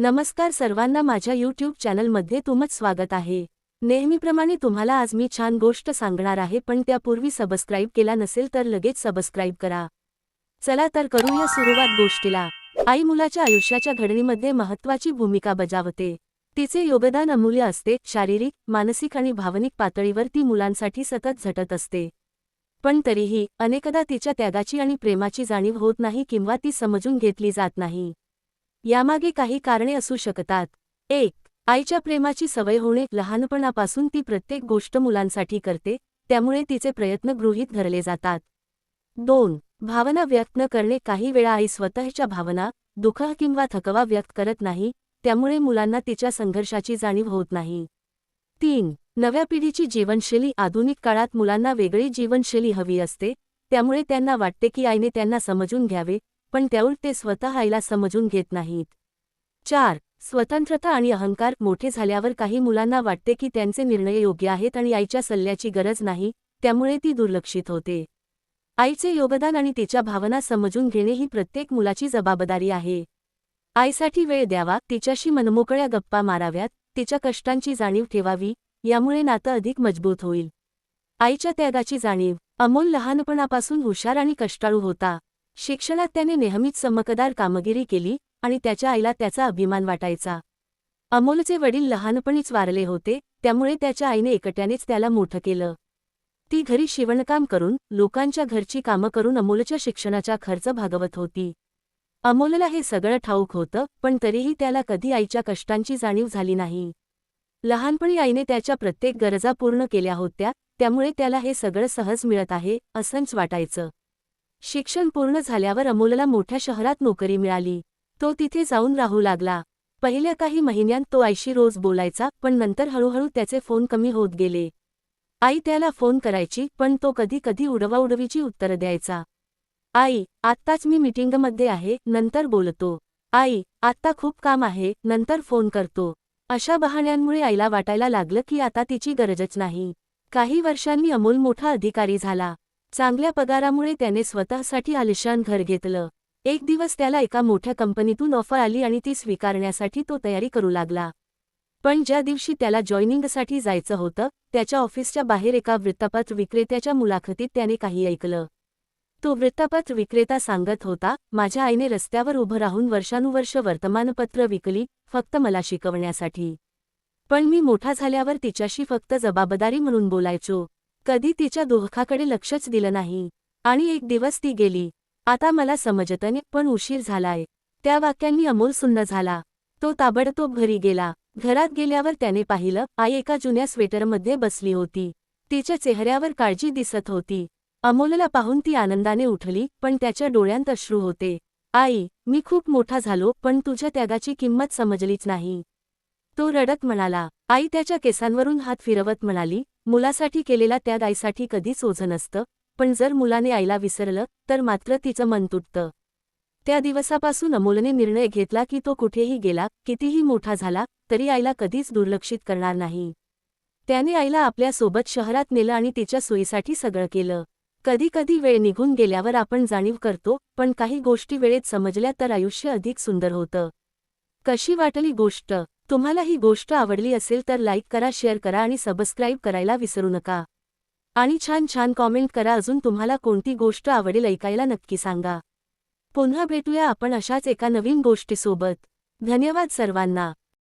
नमस्कार सर्वांना माझ्या यूट्यूब चॅनलमध्ये तुमच स्वागत आहे. नेहमीप्रमाणे तुम्हाला आज मी छान गोष्ट सांगणार आहे पण त्यापूर्वी सबस्क्राईब केला नसेल तर लगेच सबस्क्राईब करा. चला तर करूया सुरुवात गोष्टीला. आई मुलाच्या आयुष्याच्या घडणीमध्ये महत्त्वाची भूमिका बजावते. तिचे योगदान अमूल्य असते शारीरिक मानसिक आणि भावनिक पातळीवर ती मुलांसाठी सतत झटत असते. पण तरीही अनेकदा तिच्या त्यागाची आणि प्रेमाची जाणीव होत नाही किंवा ती समजून घेतली जात नाही. यामागे काही कारणे असू शकतात. एक आईच्या प्रेमाची सवय होणे लहानपणापासून ती प्रत्येक गोष्ट मुलांसाठी करते त्यामुळे तिचे प्रयत्न गृहीत धरले जातात. दोन भावना व्यक्त न करणे काही वेळा आई स्वतःच्या भावना दुःख किंवा थकवा व्यक्त करत नाही त्यामुळे मुलांना तिच्या संघर्षाची जाणीव होत नाही. तीन नव्या पिढीची जीवनशैली आधुनिक काळात मुलांना वेगळी जीवनशैली हवी असते त्यामुळे त्यांना वाटते की आईने त्यांना समजून घ्यावे पण त्याउलट ते स्वतः आईला समजून घेत नाहीत. चार स्वतंत्रता आणि अहंकार मोठे झाल्यावर काही मुलांना वाटते की त्यांचे निर्णय योग्य आहेत आणि आईच्या सल्ल्याची गरज नाही त्यामुळे ती दुर्लक्षित होते. आईचे योगदान आणि तिच्या भावना समजून घेणे ही प्रत्येक मुलाची जबाबदारी आहे. आईसाठी वेळ द्यावा तिच्याशी मनमोकळ्या गप्पा माराव्यात तिच्या कष्टांची जाणीव ठेवावी यामुळे नातं अधिक मजबूत होईल. आईच्या त्यागाची जाणीव अमोल लहानपणापासून हुशार आणि कष्टाळू होता. शिक्षणात त्याने नेहमीच चमकदार कामगिरी केली आणि त्याच्या आईला त्याचा अभिमान वाटायचा. अमोलचे वडील लहानपणीच वारले होते त्यामुळे त्याच्या आईने एकट्यानेच त्याला मोठं केलं. ती घरी शिवणकाम करून लोकांच्या घरची कामं करून अमोलच्या शिक्षणाचा खर्च भागवत होती. अमोलला हे सगळं ठाऊक होतं पण तरीही त्याला कधी आईच्या कष्टांची जाणीव झाली नाही. लहानपणी आईने त्याच्या प्रत्येक गरजा पूर्ण केल्या होत्या त्यामुळे त्याला हे सगळं सहज मिळत आहे असंच वाटायचं. शिक्षण पूर्ण झाल्यावर अमोलला मोठ्या शहरात नोकरी मिळाली. तो तिथे जाऊन राहू लागला. पहिल्या काही महिन्यांत तो आईशी रोज बोलायचा पण नंतर हळूहळू त्याचे फोन कमी होत गेले. आई त्याला फोन करायची पण तो कधी कधी उडवाउडवीची उत्तरं द्यायचा. आई आत्ताच मी मिटिंगमध्ये आहे नंतर बोलतो. आई आत्ता खूप काम आहे नंतर फोन करतो. अशा बहाण्यांमुळे आईला वाटायला लागलं की आता तिची गरजच नाही. काही वर्षांनी अमोल मोठा अधिकारी झाला. चांगल्या पगारामुळे त्याने स्वतःसाठी आलिशान घर घेतलं. एक दिवस त्याला एका मोठ्या कंपनीतून ऑफर आली आणि ती स्वीकारण्यासाठी तो तयारी करू लागला. पण ज्या दिवशी त्याला जॉईनिंगसाठी जायचं होतं त्याच्या ऑफिसच्या बाहेर एका वृत्तपत्र विक्रेत्याच्या मुलाखतीत त्याने काही ऐकलं. तो वृत्तपत्र विक्रेता सांगत होता माझ्या आईने रस्त्यावर उभं राहून वर्षानुवर्ष वर्तमानपत्र विकली फक्त मला शिकवण्यासाठी. पण मी मोठा झाल्यावर तिच्याशी फक्त जबाबदारी म्हणून बोलायचो. कधी तिच्या दुःखाकडे लक्षच दिलं नाही. आणि एक दिवस ती गेली. आता मला समजतने पण उशीर झालाय. त्या वाक्यांनी अमोल सुन्न झाला. तो ताबडतोब घरी गेला. घरात गेल्यावर त्याने पाहिलं आई एका जुन्या स्वेटरमध्ये बसली होती. तिच्या चेहऱ्यावर काळजी दिसत होती. अमोलला पाहून ती आनंदाने उठली पण त्याच्या डोळ्यांत अश्रू होते. आई मी खूप मोठा झालो पण तुझ्या त्यागाची किंमत समजलीच नाही. तो रडत म्हणाला. आई त्याच्या केसांवरून हात फिरवत म्हणाली मुलासाठी केलेला त्याग आईसाठी कधीच ओझं नसतं पण जर मुलाने आईला विसरलं तर मात्र तिचं मन तुटतं. त्या दिवसापासून अमोलने निर्णय घेतला की तो कुठेही गेला कितीही मोठा झाला तरी आईला कधीच दुर्लक्षित करणार नाही. त्याने आईला आपल्यासोबत शहरात नेलं आणि तिच्या सोयीसाठी सगळं केलं. कधी कधी वेळ निघून गेल्यावर आपण जाणीव करतो पण काही गोष्टी वेळेत समजल्या तर आयुष्य अधिक सुंदर होतं. कशी वाटली गोष्ट? तुम्हाला ही गोष्ट आवडली असेल तर लाईक करा शेअर करा आणि सबस्क्राईब करायला विसरू नका. आणि छान छान कॉमेंट करा. अजून तुम्हाला कोणती गोष्ट आवडेल ऐकायला नक्की सांगा. पुन्हा भेटूया आपण अशाच एका नवीन गोष्टीसोबत. धन्यवाद सर्वांना.